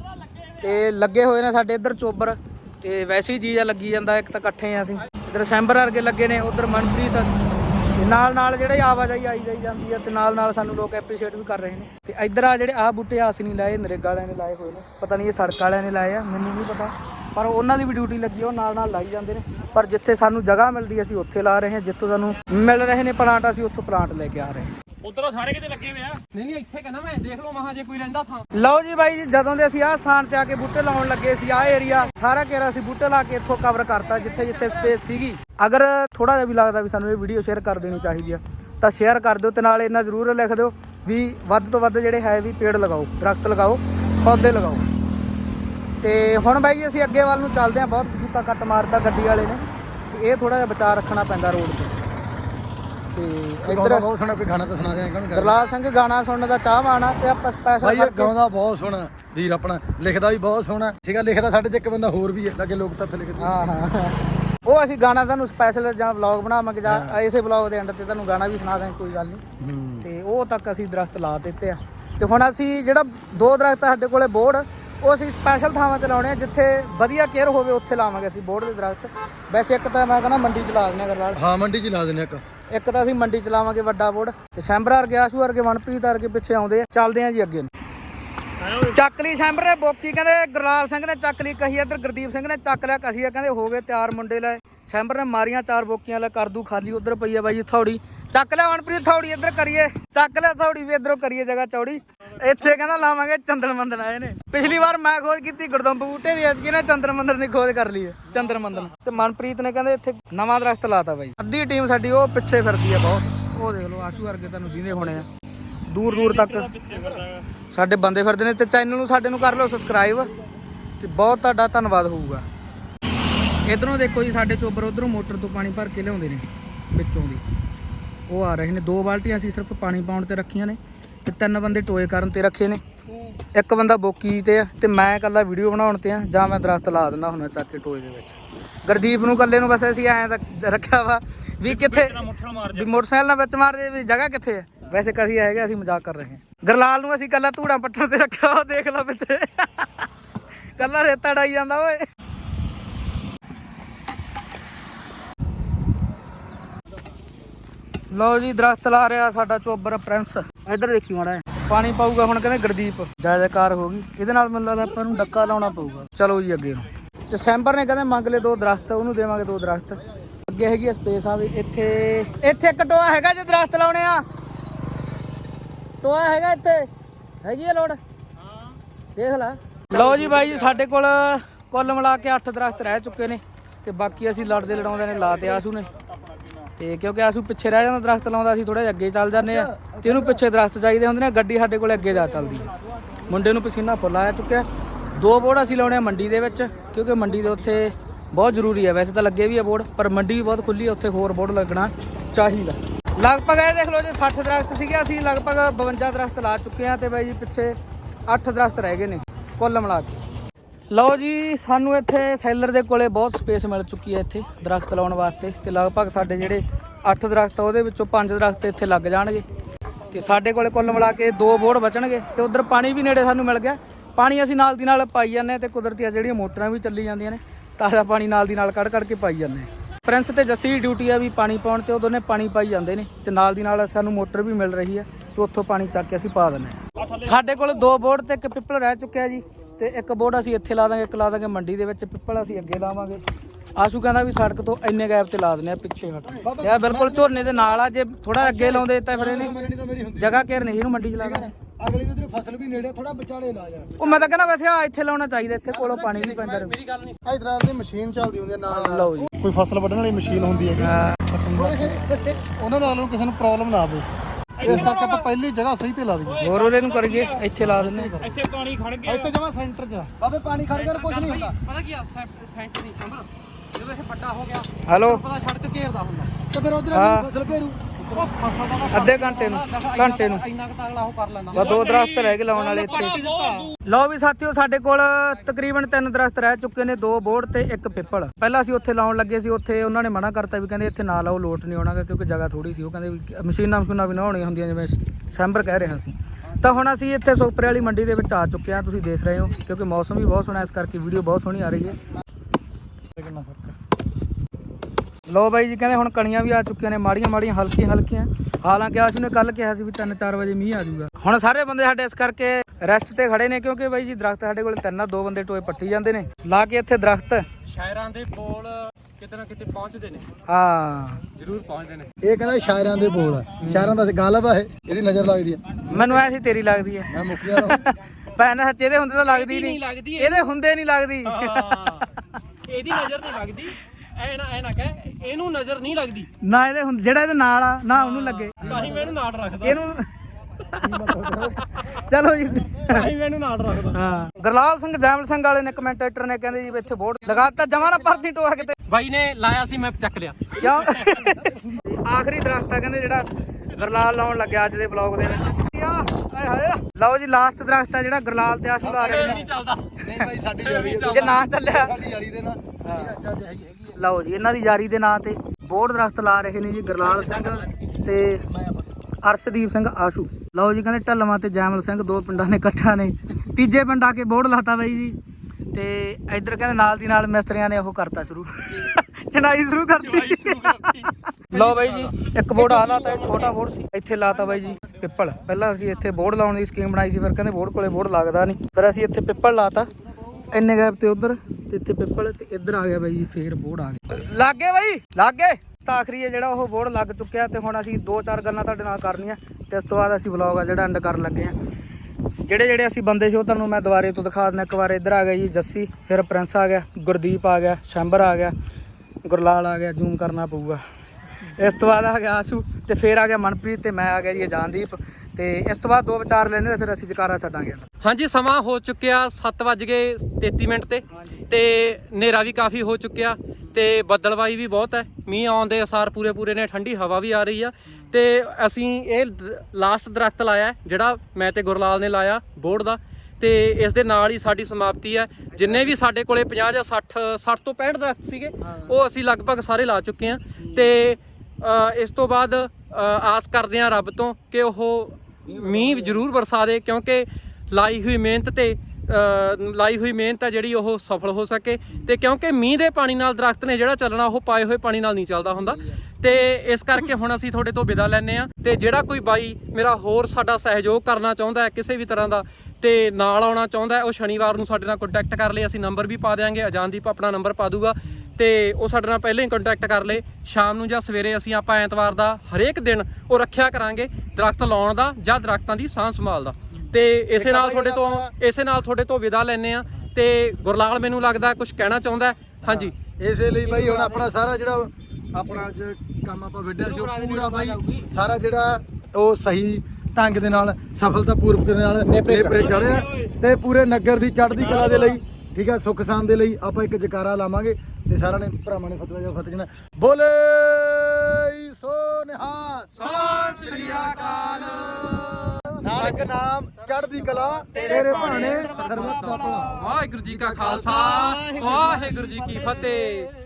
ਤੇ ਲੱਗੇ ਹੋਏ ਨੇ ਸਾਡੇ ਇੱਧਰ ਚੋਬਰ ਤੇ ਵੈਸੇ ਹੀ ਜੀਜਾ ਲੱਗੀ ਜਾਂਦਾ ਇੱਕ ਤਾਂ ਇਕੱਠੇ ਆ ਅਸੀਂ। ਇੱਧਰ ਸੈਂਬਰ ਵਰਗੇ ਲੱਗੇ ਨੇ ਉਧਰ ਮਨਪ੍ਰੀਤ ਨਾਲ ਨਾਲ ਜਿਹੜੇ ਆਵਾਜਾਈ ਆਈ ਜਾਈ ਜਾਂਦੀ ਆ ਤੇ ਨਾਲ ਨਾਲ ਸਾਨੂੰ ਲੋਕ ਐਪਰੀਸ਼ੀਏਟ ਵੀ ਕਰ ਰਹੇ ਨੇ। ਤੇ ਇੱਧਰ ਆ ਜਿਹੜੇ ਆ ਬੂਟੇ ਆ ਅਸੀਂ ਨਹੀਂ ਲਾਏ ਨਰੇਗਾ ਵਾਲਿਆਂ ਨੇ ਲਾਏ ਹੋਏ ਨੇ। ਪਤਾ ਨਹੀਂ ਇਹ ਸੜਕ ਵਾਲਿਆਂ ਨੇ ਲਾਏ ਆ ਮੈਨੂੰ ਨਹੀਂ ਪਤਾ। ਪਰ ਉਹਨਾਂ ਦੀ ਵੀ ਡਿਊਟੀ ਲੱਗੀ ਆ, ਉਹ ਨਾਲ ਨਾਲ ਲਾਈ ਜਾਂਦੇ ਨੇ। ਪਰ ਜਿੱਥੇ ਸਾਨੂੰ ਜਗ੍ਹਾ ਮਿਲਦੀ ਅਸੀਂ ਉੱਥੇ ਲਾ ਰਹੇ ਹਾਂ। ਜਿੱਥੋਂ ਸਾਨੂੰ ਮਿਲ ਰਹੇ ਨੇ ਪਲਾਂਟ ਅਸੀਂ ਉੱਥੋਂ ਪਲਾਂਟ ਲੈ ਕੇ ਆ ਰਹੇ ਹਾਂ। ਨਹੀਂ ਨਹੀਂ ਇੱਥੇ ਕਹਿੰਦਾ ਮੈਂ ਦੇਖ ਲਓ ਮਹਾ ਜੇ ਕੋਈ ਰਹਿੰਦਾ ਥਾਂ। ਲਓ ਜੀ ਬਾਈ ਜੀ ਜਦੋਂ ਦੇ ਅਸੀਂ ਆਹ ਸਥਾਨ ਤੇ ਆ ਕੇ ਬੂਟੇ ਲਾਉਣ ਲੱਗੇ ਸੀ ਆਹ ਏਰੀਆ ਸਾਰਾ ਘੇਰਾ ਅਸੀਂ ਬੂਟੇ ਲਾ ਕੇ ਇੱਥੋਂ ਕਵਰ ਕਰਤਾ ਜਿੱਥੇ ਜਿੱਥੇ ਸਪੇਸ ਸੀਗੀ। ਅਗਰ ਥੋੜਾ ਜਿਹਾ ਵੀ ਲੱਗਦਾ ਵੀ ਸਾਨੂੰ ਇਹ ਵੀਡੀਓ ਸ਼ੇਅਰ ਕਰ ਦੇਣੀ ਚਾਹੀਦੀ ਆ ਤਾਂ ਸ਼ੇਅਰ ਕਰ ਦਿਓ ਤੇ ਨਾਲ ਇਹਨਾਂ ਜ਼ਰੂਰ ਲਿਖ ਦਿਓ ਵੀ ਵੱਧ ਤੋਂ ਵੱਧ ਜਿਹੜੇ ਹੈ ਵੀ ਪੇੜ ਲਗਾਓ ਦਰਖਤ ਲਗਾਓ ਪੌਦੇ ਲਗਾਓ। ਤੇ ਹੁਣ ਬਾਈ ਜੀ ਅਸੀਂ ਅੱਗੇ ਵੱਲ ਨੂੰ ਚੱਲਦੇ ਹਾਂ ਬਹੁਤ ਸੂਤਾ ਕੱਟ ਮਾਰਦਾ ਗੱਡੀ ਵਾਲੇ ਨੇ ਤੇ ਇਹ ਥੋੜਾ ਜਿਹਾ ਬਚਾਅ ਰੱਖਣਾ ਪੈਂਦਾ ਰੋਡ ਤੇ। ਤੇ ਇੱਧਰ ਬਹੁਤ ਸੋਹਣਾ ਕੋਈ ਗਾਣਾ ਤਾਂ ਸੁਣਾ ਦਿਆਂ ਕਹਣ ਗਰਲਾਲ ਸਿੰਘ ਗਾਣਾ ਸੁਣਨ ਦਾ ਚਾਹਵਾਨ ਆ ਤੇ ਆਪਾਂ ਸਪੈਸ਼ਲ ਇਹ ਗਾਉਂਦਾ ਬਹੁਤ ਸੋਹਣਾ ਵੀਰ ਆਪਣਾ ਲਿਖਦਾ ਵੀ ਬਹੁਤ ਸੋਹਣਾ। ਠੀਕ ਆ ਲਿਖਦਾ ਸਾਡੇ ਚ ਇੱਕ ਬੰਦਾ ਹੋਰ ਵੀ ਹੈ ਲੱਗੇ ਲੋਕ ਤੱਥ ਲਿਖਦੇ ਹਾਂ ਹਾਂ। ਉਹ ਅਸੀਂ ਗਾਣਾ ਤੁਹਾਨੂੰ ਸਪੈਸ਼ਲ ਜਾਂ ਵਲੌਗ ਬਣਾਵਾਂਗੇ ਜਾਂ ਇਸੇ ਵਲੌਗ ਦੇ ਐਂਡ ਤੇ ਤੁਹਾਨੂੰ ਗਾਣਾ ਵੀ ਸੁਣਾ ਦਾਂਗੇ ਕੋਈ ਗੱਲ ਨਹੀਂ। ਤੇ ਉਹ ਤੱਕ ਅਸੀਂ ਦਰਖਤ ਲਾ ਦਿੱਤੇ ਆ। ਤੇ ਹੁਣ ਅਸੀਂ ਜਿਹੜਾ ਦੋ ਦਰਖਤ ਸਾਡੇ ਕੋਲੇ ਬੋਰਡ ਉਹ ਅਸੀਂ ਸਪੈਸ਼ਲ ਥਾਵਾਂ ਤੇ ਲਾਉਣੇ ਆ ਜਿੱਥੇ ਵਧੀਆ ਕੇਅਰ ਹੋਵੇ ਉੱਥੇ ਲਾਵਾਂਗੇ ਅਸੀਂ ਬੋਰਡ ਦੇ ਦਰਖਤ। ਵੈਸੇ ਇੱਕ ਤਾਂ ਮੈਂ ਕਹਿੰਦਾ ਮੰਡੀ ਚ ਲਾ ਆ ਗਰਲਾਲ। ਹਾਂ ਮੰਡੀ 'ਚ ਹੀ ਲਾ ਦਿੰਦੇ ਇੱਕ। ਇੱਕ ਤਾਂ ਅਸੀਂ ਮੰਡੀ ਚ ਲਾਵਾਂਗੇ ਵੱਡਾ ਬੋਰਡ ਤੇ ਸੈਂਬਰ ਵਰਗੇ ਆਸ਼ੂ ਵਰਗੇ ਮਨਪ੍ਰੀਤ ਵਰਗੇ ਪਿੱਛੇ ਆਉਂਦੇ ਆ। ਚੱਲਦੇ ਆ ਜੀ ਅੱਗੇ ਚੱਕ ਲਈ ਸੈਂਬਰ ਨੇ, ਬੋਕੀ ਕਹਿੰਦੇ ਗੁਰਲਾਲ ਸਿੰਘ ਨੇ ਚੱਕ ਲਈ, ਕਹੀ ਇੱਧਰ ਗੁਰਦੀਪ ਸਿੰਘ ਨੇ ਚੱਕ ਲਿਆ, ਕਹੀ ਕਹਿੰਦੇ ਹੋ ਗਏ ਤਿਆਰ ਮੁੰਡੇ ਲੈ। ਸੈਂਬਰ ਨੇ ਮਾਰੀਆਂ, ਚਾਰ ਬੋਕੀਆਂ ਲੈ ਕਰ ਦੂ ਖਾਲੀ, ਉਧਰ ਪਈ ਆ ਬਾਈ ਥੌੜੀ। ਚੱਕ ਲਿਆ ਮਨਪ੍ਰੀਤ, ਥੌੜੀ ਇੱਧਰ ਕਰੀਏ। ਚੱਕ ਲਿਆ ਥੌੜੀ, ਵੀ ਇੱਧਰੋਂ ਕਰੀਏ ਜਗ੍ਹਾ ਚੌੜੀ। ਇੱਥੇ ਕਹਿੰਦਾ ਲਾਵਾਂਗੇ ਚੰਦਨ ਮੰਦਨ ਆਏ ਨੇ। ਪਿਛਲੀ ਵਾਰ ਮੈਂ ਖੋਜ ਕੀਤੀ, ਗੁਰਦੰਬ ਬੂਟੇ ਦੀ ਐਤਕੀ ਨੇ ਚੰਦਨ ਮੰਦਨ ਦੀ ਖੋਜ ਕਰ ਲਈ ਹੈ ਚੰਦਨ ਮੰਦਨ। ਤੇ ਮਨਪ੍ਰੀਤ ਨੇ ਕਹਿੰਦੇ ਇੱਥੇ ਨਵਾਂ ਦਰਖਤ ਲਾਤਾ ਬਾਈ। ਅੱਧੀ ਟੀਮ ਸਾਡੀ ਉਹ ਪਿੱਛੇ ਫਿਰਦੀ ਆ ਬਹੁਤ। ਉਹ ਦੇਖ ਲਓ, ਆਸ਼ੂ ਵਰਗੇ ਤੁਹਾਨੂੰ ਦਿੰਦੇ ਹੋਣੇ ਆ। ਦੂਰ ਦੂਰ ਤੱਕ। ਸਾਡੇ ਬੰਦੇ ਫਿਰਦੇ ਨੇ ਤੇ ਚੈਨਲ ਨੂੰ ਸਾਡੇ ਨੂੰ ਕਰ ਲਓ ਸਬਸਕ੍ਰਾਈਬ ਤੇ ਬਹੁਤ ਤੁਹਾਡਾ ਧੰਨਵਾਦ ਹੋਊਗਾ। ਇਧਰੋਂ ਦੇਖੋ ਜੀ ਸਾਡੇ ਚੋਬਰ ਉਧਰੋਂ ਮੋਟਰ ਤੋਂ ਪਾਣੀ ਭਰ ਕੇ ਲਿਆਉਂਦੇ ਨੇ ਵਿੱਚੋਂ ਦੀ। ਉਹ ਆ ਰਹੇ ਨੇ ਦੋ ਬਾਲਟੀਆਂ ਅਸੀਂ ਸਿਰਫ ਪਾਣੀ ਪਾਉਣ ਤੇ ਰੱਖੀਆਂ ਨੇ ਤੇ ਤਿੰਨ ਬੰਦੇ ਟੋਏ ਕਰਨ ਤੇ ਰੱਖੇ ਨੇ। ਇੱਕ ਬੰਦਾ ਬੋਕੀ ਤੇ ਆ ਤੇ ਮੈਂ ਇਕੱਲਾ ਵੀਡੀਓ ਬਣਾਉਣ ਤੇ ਆ ਜਾਂ ਮੈਂ ਦਰਖਤ ਲਾ ਦਿੰਦਾ ਹੁੰਦਾ ਚੱਕ ਕੇ ਟੋਏ ਦੇ ਵਿੱਚ। ਗੁਰਦੀਪ ਨੂੰ ਇਕੱਲੇ ਨੂੰ ਬਸ ਅਸੀਂ ਐਂ ਰੱਖਿਆ ਵਾ ਵੀ ਕਿੱਥੇ ਵੀ ਮੋਟਰਸਾਈਕਲ ਨਾਲ ਵਿੱਚ ਮਾਰ ਦੇ ਵੀ ਜਗ੍ਹਾ ਕਿੱਥੇ ਹੈ ਵੈਸੇ ਕਸੀ ਹੈਗਾ, ਅਸੀਂ ਮਜ਼ਾਕ ਕਰ ਰਹੇ ਹਾਂ। ਗਰਲਾਲ ਨੂੰ ਅਸੀਂ ਇਕੱਲਾ ਧੂੜਾ ਪੱਟਣ ਤੇ ਰੱਖਿਆ, ਉਹ ਦੇਖ ਲੈ ਪਿੱਛੇ ਕੱਲਾ ਰੇਤਾ ਡਾਈ ਜਾਂਦਾ, ਓਏ। ਲਓ ਜੀ, ਦਰਖਤ ਲਾ ਰਿਹਾ ਸਾਡਾ ਚੋਬਰ ਪ੍ਰਿੰਸ। ਇੱਧਰ ਦੇਖੀ ਮਾੜਾ ਪਾਣੀ ਪਾਊਗਾ ਹੁਣ ਕਹਿੰਦੇ ਗੁਰਦੀਪ। ਜਾਇਦਾਕਾਰ ਹੋ ਗਈ। ਇਹਦੇ ਨਾਲ ਮੈਨੂੰ ਲੱਗਦਾ ਆਪਾਂ ਨੂੰ ਡੱਕਾ ਲਾਉਣਾ ਪਊਗਾ। ਚਲੋ ਜੀ, ਅੱਗੇ ਨੂੰ। ਦਸੰਬਰ ਨੇ ਕਹਿੰਦੇ ਮੰਗ ਲਏ ਦੋ ਦਰਖਤ, ਉਹਨੂੰ ਦੇਵਾਂਗੇ ਦੋ ਦਰਖਤ। ਅੱਗੇ ਹੈਗੀ ਆ ਸਪੇਸ ਆ ਵੀ ਇੱਥੇ ਇੱਥੇ ਇੱਕ ਟੋਆ ਹੈਗਾ ਜੇ ਦਰਖਤ ਲਾਉਣੇ ਆ। ਟੋਆ ਹੈਗਾ ਇੱਥੇ? ਹੈਗੀ ਆ ਲੋੜ? ਦੇਖ ਲੈ। ਲਓ ਜੀ ਬਾਈ ਜੀ, ਸਾਡੇ ਕੋਲ ਕੁੱਲ ਮਿਲਾ ਕੇ 8 ਦਰਖਤ ਰਹਿ ਚੁੱਕੇ ਨੇ ਤੇ ਬਾਕੀ ਅਸੀਂ ਲੜਦੇ ਲੜਾਉਂਦੇ ਨੇ, ਲਾਤੇ ਆਸੂ ਨੇ। ਤੇ ਕਿਉਂਕਿ ਆਸੂ ਪਿੱਛੇ ਰਹਿ ਜਾਂਦਾ, ਦਰਖਤ ਲਾਉਂਦਾ, ਅਸੀਂ ਥੋੜਾ ਜਿਹਾ ਅੱਗੇ ਚੱਲ ਜਾਂਦੇ ਆ ਤੇ ਇਹਨੂੰ ਪਿੱਛੇ ਦਰਖਤ ਚਾਹੀਦੇ ਹੁੰਦੇ ਨੇ, ਗੱਡੀ ਸਾਡੇ ਕੋਲ ਅੱਗੇ ਜਾ ਚੱਲਦੀ। ਮੁੰਡੇ ਨੂੰ ਪਸੀਨਾ ਫੁੱਲ ਆ ਚੁੱਕਿਆ। ਦੋ ਬੋਰਡ ਅਸੀਂ ਲਾਉਣੇ ਆ ਮੰਡੀ ਦੇ ਵਿੱਚ, ਕਿਉਂਕਿ ਮੰਡੀ ਦੇ ਉੱਥੇ ਬਹੁਤ ਜ਼ਰੂਰੀ ਹੈ ਵੈਸੇ ਤਾਂ ਲੱਗੇ ਵੀ ਆ ਬੋਰਡ ਪਰ ਮੰਡੀ ਵੀ ਬਹੁਤ ਖੁੱਲੀ ਹੈ ਉੱਥੇ ਹੋਰ ਬੋਰਡ ਲੱਗਣਾ ਚਾਹੀਦਾ। ਲਗਭਗ ਇਹ ਦੇਖ ਲਓ ਜੀ 60 ਦਰਖਤ ਸੀਗੇ, ਅਸੀਂ ਲਗਭਗ 52 ਦਰਖਤ ਲਾ ਚੁੱਕੇ ਆ ਤੇ ਬਾਈ ਜੀ ਪਿੱਛੇ 8 ਦਰਖਤ ਰਹਿ ਗਏ ਨੇ, ਕੁੱਲ ਮਿਲਾ ਕੇ। ਲਓ ਜੀ, ਸਾਨੂੰ ਇੱਥੇ ਸੈਲਰ ਦੇ ਕੋਲੇ ਬਹੁਤ ਸਪੇਸ ਮਿਲ ਚੁੱਕੀ ਹੈ ਇੱਥੇ ਦਰਖਤ ਲਾਉਣ ਵਾਸਤੇ ਤੇ ਲਗਭਗ ਸਾਡੇ ਜਿਹੜੇ 8 ਦਰਖਤ ਉਹਦੇ ਵਿੱਚੋਂ 5 ਦਰਖਤ ਇੱਥੇ ਲੱਗ ਜਾਣਗੇ। ਤੇ ਸਾਡੇ ਕੋਲੇ ਕੁੱਲ ਮਿਲਾ ਕੇ ਦੋ ਬੋਰਡ ਬਚਣਗੇ ਤੇ ਉਧਰ ਪਾਣੀ ਵੀ ਨੇੜੇ ਸਾਨੂੰ ਮਿਲ ਗਿਆ। ਪਾਣੀ ਅਸੀਂ ਨਾਲ ਦੀ ਨਾਲ ਪਾਈ ਜਾਂਦੇ ਹਾਂ ਤੇ ਕੁਦਰਤੀ ਆ ਜਿਹੜੀਆਂ ਮੋਟਰਾਂ ਵੀ ਚੱਲੀ ਜਾਂਦੀਆਂ ਨੇ, ਤਾਜ਼ਾ ਪਾਣੀ ਨਾਲ ਦੀ ਨਾਲ ਕੱਢ ਕੱਢ ਕੇ ਪਾਈ ਜਾਂਦੇ ਹਾਂ। ਪ੍ਰਿੰਸ ਤੇ ਜੱਸੀ ਦੀ ਡਿਊਟੀ ਆ ਵੀ ਪਾਣੀ ਪਾਉਣ ਤੇ ਉਹ ਦੋਨੇ ਪਾਣੀ ਪਾਈ ਜਾਂਦੇ ਨੇ ਤੇ ਨਾਲ ਦੀ ਨਾਲ ਸਾਨੂੰ ਮੋਟਰ ਵੀ ਮਿਲ ਰਹੀ ਹੈ ਤੇ ਉੱਥੋਂ ਪਾਣੀ ਚੱਕ ਕੇ ਅਸੀਂ ਪਾ ਦਿੰਦੇ ਹਾਂ। ਸਾਡੇ ਕੋਲ ਦੋ ਬੋਰਡ ਤੇ ਇੱਕ ਪਿੱਪਲ ਰਹਿ ਚੁੱਕਿਆ ਜੀ ਤੇ ਇੱਕ ਬੋਰਡ ਅਸੀਂ ਇੱਥੇ ਲਾ ਦਾਂਗੇ ਇੱਕ ਲਾ ਦਾਂਗੇ ਮੰਡੀ ਦੇ ਵਿੱਚ ਪਿੱਪਲ ਅਸੀਂ ਅੱਗੇ ਲਾਵਾਂਗੇ। ਆਸ਼ੂ ਕਹਿੰਦਾ ਵੀ ਸੜਕ ਤੋਂ ਇੰਨੇ ਗੈਪ ਤੇ ਲਾ ਦਿੰਦੇ ਆ ਪਿੱਛੇ ਹਟ ਇਹ ਬਿਲਕੁਲ ਝੋਨੇ ਦੇ ਨਾਲ ਆ ਜੇ ਥੋੜਾ ਅੱਗੇ ਲਾਉਂਦੇ ਤਾਂ ਫਿਰ ਇਹਨੇ ਨਹੀਂ ਮੇਰੀ ਜਗ੍ਹਾ ਘੇਰ ਨਹੀਂ ਇਹਨੂੰ ਮੰਡੀ ਚ ਲਾ ਦਾਂਗੇ। ਅਗਲੀ ਤੇ ਤੇਰੀ ਫਸਲ ਵੀ ਨੇੜੇ ਥੋੜਾ ਵਿਚਾਲੇ ਲਾ ਜਾ ਉਹ ਮੈਂ ਤਾਂ ਕਹਿੰਦਾ ਵੈਸੇ ਆ ਇੱਥੇ ਲਾਉਣਾ ਚਾਹੀਦਾ ਇੱਥੇ ਕੋਲੋਂ ਪਾਣੀ ਵੀ ਪੈਂਦਾ। ਰਹੇ ਇਸ ਤਰ੍ਹਾਂ ਦੀ ਮਸ਼ੀਨ ਚੱਲਦੀ ਹੁੰਦੀ ਨਾਲ। ਲਓ ਜੀ। ਕੋਈ ਫਸਲ ਵੱਢਣ ਵਾਲੀ ਮਸ਼ੀਨ ਹੁੰਦੀ ਹੈ। ਉਹਨਾਂ ਨਾਲ ਨੂੰ ਕਿਸੇ ਨੂੰ ਪ੍ਰੋਬਲਮ ਨਾ ਆਵੇ। ਇਸ ਕਰਕੇ ਆਪਾਂ ਪਹਿਲੀ ਜਗ੍ਹਾ ਸਹੀ ਤੇ ਲਾ ਦਈਏ। ਹੋਰ ਉਹਦੇ ਨੂੰ ਕਰੀਏ ਇੱਥੇ ਲਾ ਦਿੰਦੇ ਹਾਂ। ਇੱਥੇ ਜਮਾ ਸੈਂਟਰ 'ਚ ਬਾਬੇ ਪਾਣੀ ਖੜ ਗਿਆ ਕੁਝ ਨਹੀਂ ਹੁੰਦਾ। ਪਤਾ ਕੀ ਆ ਸੈਂਟ ਨਹੀਂ ਚੰਬਰ ਜਦੋਂ ਇਹ ਵੱਡਾ ਹੋ ਗਿਆ ਹੈਲੋ ਪਤਾ ਸੜਕ ਘੇਰਦਾ ਹੁੰਦਾ। ਤੇ ਫਿਰ ਉਧਰ। ਫਸਲ ਘੇਰੂ। ਅੱਧੇ ਘੰਟੇ ਨੂੰ ਘੰਟੇ ਨੂੰ। ਇੰਨਾ ਕੁ ਤਗੜਾ ਉਹ ਕਰ ਲੈਂਦਾ। ਬਸ ਦੋ ਦਰਖਤ ਰਹਿ ਗਏ ਲਾਉਣ ਵਾਲੇ ਇੱਥੇ। ਲਓ ਵੀ ਸਾਥੀਓ ਸਾਡੇ ਕੋਲ ਤਕਰੀਬਨ ਤਿੰਨ ਦਰਖਤ ਰਹਿ ਚੁੱਕੇ ਨੇ ਦੋ ਬੋਰਡ ਤੇ ਇੱਕ ਪਿੱਪਲ। ਪਹਿਲਾਂ ਅਸੀਂ ਉੱਥੇ ਲਾਉਣ ਲੱਗੇ ਸੀ ਉੱਥੇ ਉਹਨਾਂ ਨੇ ਮਨਾ ਕਰਤਾ ਵੀ ਕਹਿੰਦੇ ਇੱਥੇ ਨਾ ਲਾਓ ਲੋਟ ਨਹੀਂ ਆਉਣਾਗਾ ਕਿਉਂਕਿ ਜਗ੍ਹਾ ਥੋੜੀ ਸੀ। ਉਹ ਕਹਿੰਦੇ ਵੀ ਮਸ਼ੀਨਾਂ ਮਸ਼ੀਨਾਂ ਵੀ ਨਾ ਹੋਣੀਆਂ ਹੁੰਦੀਆਂ ਜਿਵੇਂ ਸੈਂਬਰ ਕਹਿ ਰਹੇ ਸੀ ਤਾਂ ਹੁਣ ਅਸੀਂ ਇੱਥੇ ਸੋਪਰੇ ਵਾਲੀ ਮੰਡੀ ਦੇ ਵਿੱਚ ਆ ਚੁੱਕੇ ਹਾਂ ਤੁਸੀਂ ਦੇਖ ਰਹੇ ਹੋ ਕਿਉਂਕਿ ਮੌਸਮ ਵੀ ਬਹੁਤ ਸੋਹਣਾ ਇਸ ਕਰਕੇ ਵੀਡੀਓ ਬਹੁਤ ਸੋਹਣੀ ਆ ਰਹੀ ਹੈ। ਲੋ ਬਾਈ ਜੀ ਕਹਿੰਦੇ ਹੁਣ ਕਣੀਆਂ ਵੀ ਆ ਚੁੱਕੀਆਂ ਨੇ ਮਾੜੀਆਂ ਮਾੜੀਆਂ ਹਲਕੀਆਂ ਹਲਕੀਆਂ। ਹਾਲਾਂਕਿ ਆਸ਼ੂ ਨੇ ਕੱਲ ਕਿਹਾ ਸੀ ਵੀ 3-4 ਵਜੇ ਮੀਂਹ ਆ ਜਾਊਗਾ। ਹੁਣ ਸਾਰੇ ਬੰਦੇ ਸਾਡੇ ਇਸ ਕਰਕੇ ਰੈਸਟ ਤੇ ਖੜੇ ਨੇ ਕਿਉਂਕਿ ਬਾਈ ਜੀ ਦਰਖਤ ਸਾਡੇ ਕੋਲ ਤਿੰਨ ਆ ਦੋ ਬੰਦੇ ਟੋਏ ਪੱਟੀ ਜਾਂਦੇ ਨੇ। ਲਾ ਕੇ ਇੱਥੇ ਦਰਖਤ। ਸ਼ਾਇਰਾਂ ਦੇ ਬੋਲ ਕਿਤੇ ਨਾ ਕਿਤੇ ਪਹੁੰਚਦੇ ਨੇ। ਹਾਂ। ਜ਼ਰੂਰ ਪਹੁੰਚਦੇ ਨੇ। ਇਹ ਕਹਿੰਦਾ ਸ਼ਾਇਰਾਂ ਦੇ ਬੋਲ ਆ। ਸ਼ਾਇਰਾਂ ਦਾ ਗਾਲਬ ਆ ਇਹ ਇਹਦੀ ਨਜ਼ਰ ਲੱਗਦੀ ਆ। ਮੈਨੂੰ ਐ ਸੀ ਤੇਰੀ ਲੱਗਦੀ ਹੈ ਮੈਂ ਮੁੱਕੀਆਂ ਨੂੰ। ਭੈਣ ਸੱਚ ਇਹਦੇ ਹੁੰਦੇ ਤਾਂ ਲੱਗਦੀ ਨਹੀਂ ਲੱਗਦੀ ਇਹਦੇ ਹੁੰਦੇ ਨਹੀਂ ਲੱਗਦੀ। ਇਹਦੀ ਨਜ਼ਰ ਨਹੀਂ ਲੱਗਦੀ। ਐ ਨਾ ਐ ਨਾ ਕਹਿ ਇਹਨੂੰ ਨਜ਼ਰ ਨਹੀਂ ਲੱਗਦੀ। ਨਾ ਇਹਦੇ ਹੁੰਦੇ ਜਿਹੜਾ ਇਹਦੇ ਨਾਲ ਆ ਨਾ ਉਹਨੂੰ ਲੱਗੇ। ਤਾਂ ਹੀ ਮੈਨੂੰ ਨਾਲ ਰੱਖਦਾ। ਇਹਨੂੰ ਚਲੋ ਜੀ। ਤਾਂ ਹੀ ਮੈਨੂੰ ਨਾਲ ਰੱਖਦਾ। ਹਾਂ। ਗਰਲਾਲ ਸਿੰਘ ਜੈਮਲ ਸਿੰਘ ਵਾਲੇ ਨੇ ਕਮੈਂਟੇਟਰ ਨੇ ਕਹਿੰਦੇ ਜੀ ਇੱਥੇ ਬੋਰਡ ਲਗਾਤਾ ਜਮਾ ਨਾ ਪਰਦੀ ਟੋਆ ਕਿਤੇ। ਬਾਈ ਨੇ ਲਾਇਆ ਸੀ ਮੈਂ ਚੱਕ ਲਿਆ। ਕਿਉਂ? ਆਖਰੀ ਦਰਖਤ ਆ ਕਹਿੰਦੇ ਜਿਹੜਾ ਗਰਲਾਲ ਲਾਉਣ ਲੱਗਿਆ ਅੱਜ ਦੇ ਵਲੌਗ ਦੇ ਵਿੱਚ। ਆ ਆਏ ਹਾਏ। ਲਓ ਜੀ ਲਾਸਟ ਦਰਖਤ ਆ ਜਿਹੜਾ ਗਰਲਾਲ ਤੇ ਆਸ਼ੂ ਲਾ ਰਹੇ। ਨੇ ਚੱਲਦਾ। ਨਹੀਂ ਭਾਈ ਸਾਡੀ ਯਾਰੀ ਹੈ ਜੇ ਨਾ ਚੱਲਿਆ। ਸਾਡੀ ਯਾਰੀ ਦੇ ਨਾਲ। ਲਓ ਜੀ ਇਹਨਾਂ ਦੀ ਯਾਰੀ ਦੇ ਨਾਂ ਤੇ ਬੋਰਡ ਦਰਖਤ ਲਾ ਰਹੇ ਨੇ ਜੀ ਗਰਲਾਲ ਸਿੰਘ ਤੇ ਅਰਸ਼ਦੀਪ ਸਿੰਘ ਆਸ਼ੂ। ਲਓ ਜੀ ਕਹਿੰਦੇ ਢੱਲਵਾਂ ਤੇ ਜੈਮਲ ਸਿੰਘ ਦੋ ਪਿੰਡਾਂ ਨੇ ਇਕੱਠਾ ਨੇ। ਤੀਜੇ ਪਿੰਡ ਆ ਕੇ ਬੋਰਡ ਲਾਤਾ ਬਾਈ ਜੀ। ਤੇ ਇੱਧਰ ਕਹਿੰਦੇ ਨਾਲ ਦੀ ਨਾਲ ਮਿਸਤਰੀਆਂ ਨੇ ਉਹ ਕਰਤਾ ਸ਼ੁਰੂ। ਚਣਾਈ ਸ਼ੁਰੂ ਕਰਤੀ। ਲਓ ਬਾਈ ਜੀ, ਇੱਕ ਬੋਰਡ ਆ ਲਾਤਾ, ਇਹ ਛੋਟਾ ਬੋਰਡ ਸੀ। ਇੱਥੇ ਲਾਤਾ ਬਾਈ ਜੀ, ਪਿੱਪਲ। ਪਹਿਲਾਂ ਅਸੀਂ ਇੱਥੇ ਬੋਰਡ ਲਾਉਣ ਦੀ ਸਕੀਮ ਬਣਾਈ ਸੀ, ਫਿਰ ਕਹਿੰਦੇ ਬੋਰਡ ਕੋਲੇ ਬੋਰਡ ਲੱਗਦਾ ਨਹੀਂ। ਫਿਰ ਅਸੀਂ ਇੱਥੇ ਪਿੱਪਲ ਲਾਤਾ। ਇੰਨੇ ਗੈਪ ਤੇ ਉਧਰ, ਤੇ ਇੱਥੇ ਪਿੱਪਲ ਤੇ ਇੱਧਰ ਆ ਗਿਆ ਬਾਈ ਜੀ, ਫੇਰ ਬੋਰਡ ਆ ਗਿਆ। ਲੱਗ ਗਏ ਬਾਈ, ਲੱਗ ਗਏ। ਤਾਂ ਆਖਰੀ ਹੈ ਜਿਹੜਾ ਉਹ ਬੋਰਡ ਲੱਗ ਚੁੱਕਿਆ ਤੇ ਹੁਣ ਅਸੀਂ ਦੋ ਚਾਰ ਗੱਲਾਂ ਤੁਹਾਡੇ ਨਾਲ ਕਰਨੀਆਂ, ਤੇ ਉਸ ਤੋਂ ਬਾਅਦ ਅਸੀਂ ਵਲੌਗ ਆ ਜਿਹੜਾ ਐਂਡ ਕਰਨ ਲੱਗੇ ਆ ਜਿਹੜੇ ਜਿਹੜੇ ਅਸੀਂ ਬੰਦੇ ਸੀ, ਉਹ ਤੁਹਾਨੂੰ ਮੈਂ ਦੁਬਾਰੇ ਤੋਂ ਦਿਖਾ ਦਿੰਦਾ। ਇੱਕ ਵਾਰ ਇੱਧਰ ਆ ਗਿਆ ਜੀ, ਜੱਸੀ, ਫਿਰ ਪ੍ਰਿੰਸ ਆ ਗਿਆ, ਗੁਰਦੀਪ ਆ ਗਿਆ, ਸ਼ੰਬਰ ਆ ਗਿਆ, ਗੁਰਲਾਲ ਆ ਗਿਆ ਜ਼ੂਮ ਕਰਨਾ ਪਊਗਾ। ਇਸ ਤੋਂ ਬਾਅਦ ਆ ਗਿਆ ਆਸ਼ੂ ਤੇ ਫਿਰ ਆ ਗਿਆ ਮਨਪ੍ਰੀਤ ਤੇ ਮੈਂ ਆ ਗਿਆ ਜੀ ਜਾਨਦੀਪ ਤੇ ਇਸ ਤੋਂ ਬਾਅਦ ਦੋ ਵਿਚਾਰ ਲੈਣੇ ਤੇ ਫਿਰ ਅਸੀਂ ਜਕਾਰਾ ਛੱਡਾਂਗੇ। ਹਾਂਜੀ ਸਮਾਂ ਹੋ ਚੁੱਕਿਆ 7:33 ਮਿੰਟ ਤੇ ਤੇ ਹਨੇਰਾ ਵੀ ਕਾਫੀ ਹੋ ਚੁੱਕਿਆ ਤੇ ਬੱਦਲਵਾਈ ਵੀ ਬਹੁਤ ਹੈ। ਮੀਂਹ ਆਉਣ ਦੇ ਅਸਾਰ ਪੂਰੇ ਪੂਰੇ ਨੇ ਠੰਡੀ ਹਵਾ ਵੀ ਆ ਰਹੀ ਆ ਤੇ ਅਸੀਂ ਇਹ ਲਾਸਟ ਦਰਖਤ ਲਾਇਆ ਜਿਹੜਾ ਮੈਂ ਤੇ ਗੁਰਲਾਲ ਨੇ ਲਾਇਆ ਬੋਰਡ ਦਾ ਤੇ ਇਸ ਦੇ ਨਾਲ ਹੀ ਸਾਡੀ ਸਮਾਪਤੀ ਹੈ। ਜਿੰਨੇ ਵੀ ਸਾਡੇ ਕੋਲੇ 50 ਜਾਂ 60 60 ਤੋਂ 65 ਦਰਖਤ ਸੀਗੇ ਉਹ ਅਸੀਂ ਲਗਭਗ ਸਾਰੇ ਲਾ ਚੁੱਕੇ ਹਾਂ ਤੇ ਇਸ ਤੋਂ ਬਾਅਦ ਆਸ ਕਰਦੇ ਹਾਂ ਰੱਬ ਤੋਂ ਕਿ ਉਹ ਮੀਂਹ ਜ਼ਰੂਰ ਵਰਸਾ ਦੇ, ਕਿਉਂਕਿ ਲਾਈ ਹੋਈ ਮਿਹਨਤ ਤੇ ਲਾਈ ਹੋਈ ਮਿਹਨਤ ਹੈ ਜਿਹੜੀ ਉਹ ਸਫਲ ਹੋ ਸਕੇ ਤੇ ਕਿਉਂਕਿ ਮੀਂਹ ਦੇ ਪਾਣੀ ਨਾਲ ਦਰਖਤ ਨੇ ਜਿਹੜਾ ਚੱਲਣਾ, ਉਹ ਪਾਏ ਹੋਏ ਪਾਣੀ ਨਾਲ ਨਹੀਂ ਚੱਲਦਾ ਹੁੰਦਾ। ਤੇ ਇਸ ਕਰਕੇ ਹੁਣ ਅਸੀਂ ਤੁਹਾਡੇ ਤੋਂ ਵਿਦਾ ਲੈਣੇ ਆ ਤੇ ਜਿਹੜਾ ਕੋਈ ਬਾਈ ਮੇਰਾ ਹੋਰ ਸਾਡਾ ਸਹਿਯੋਗ ਕਰਨਾ ਚਾਹੁੰਦਾ ਹੈ, ਕਿਸੇ ਵੀ ਤਰ੍ਹਾਂ ਦਾ ਤੇ ਨਾਲ ਆਉਣਾ ਚਾਹੁੰਦਾ ਉਹ ਸ਼ਨੀਵਾਰ ਨੂੰ ਸਾਡੇ ਨਾਲ ਕੰਟੈਕਟ ਕਰ ਲੇ ਅਸੀਂ ਨੰਬਰ ਵੀ ਪਾ ਦਿਆਂਗੇ, ਅਜਾਨਦੀਪ ਆਪਣਾ ਨੰਬਰ ਪਾ ਦੂਗਾ। ਤੇ ਉਹ ਸਾਡੇ ਨਾਲ ਪਹਿਲਾਂ ਹੀ ਕੰਟੈਕਟ ਕਰ ਲੇ ਸ਼ਾਮ ਨੂੰ ਜਾਂ ਸਵੇਰੇ ਅਸੀਂ ਆਪਾਂ ਐਤਵਾਰ ਦਾ ਹਰੇਕ ਦਿਨ ਉਹ ਰੱਖਿਆ ਕਰਾਂਗੇ ਦਰਖਤ ਲਾਉਣ ਦਾ ਜਾਂ ਦਰਖਤਾਂ ਦੀ ਸਾਂਭ ਸੰਭਾਲ ਦਾ। ਤੇ ਇਸੇ ਨਾਲ ਤੁਹਾਡੇ ਤੋਂ ਇਸੇ ਨਾਲ ਤੁਹਾਡੇ ਤੋਂ ਵਿਦਾ ਲੈਣੇ ਆ ਤੇ ਗੁਰਲਾਲ ਮੈਨੂੰ ਲੱਗਦਾ ਕੁਝ ਕਹਿਣਾ ਚਾਹੁੰਦਾ। ਹਾਂਜੀ। ਇਸੇ ਲਈ ਬਾਈ ਹੁਣ ਆਪਣਾ ਸਾਰਾ ਜਿਹੜਾ ਆਪਣਾ ਕੰਮ ਆਪਾਂ ਵਿੱਢਿਆ ਸੀ ਉਹ ਪੂਰਾ ਬਾਈ ਸਾਰਾ ਜਿਹੜਾ ਉਹ ਸਹੀ ਢੰਗ ਦੇ ਨਾਲ ਸਫਲਤਾ ਪੂਰਵਕ ਦੇ ਨਾਲ ਨੇਪਰੇ ਚੜਿਆ ਤੇ ਪੂਰੇ ਨਗਰ ਦੀ ਚੜ੍ਹਦੀ ਕਲਾ ਦੇ ਲਈ ਠੀਕ ਹੈ ਸੁੱਖ ਸ਼ਾਨ ਦੇ ਲਈ ਆਪਾਂ ਇੱਕ ਜਕਾਰਾ ਲਾਵਾਂਗੇ। ਤੇ ਸਾਰਿਆਂ ਨੇ ਭਰਾਵਾਂ ਨੇ ਫਤਿਹ ਜਾ ਫਤਿਹ ਜਣਾ। ਬੋਲੇ ਸੋ ਨਿਹਾਲ। ਸਤਿ ਸ੍ਰੀ ਅਕਾਲ ਨਾਨਕ ਨਾਮ ਚੜ੍ਹਦੀ ਕਲਾ ਤੇਰੇ ਭਾਣੇ ਸਰਬੱਤ ਭਲਾ। ਵਾਹਿਗੁਰੂ ਜੀ ਕਾ ਖਾਲਸਾ ਵਾਹਿਗੁਰੂ ਜੀ ਕੀ ਫਤਿਹ।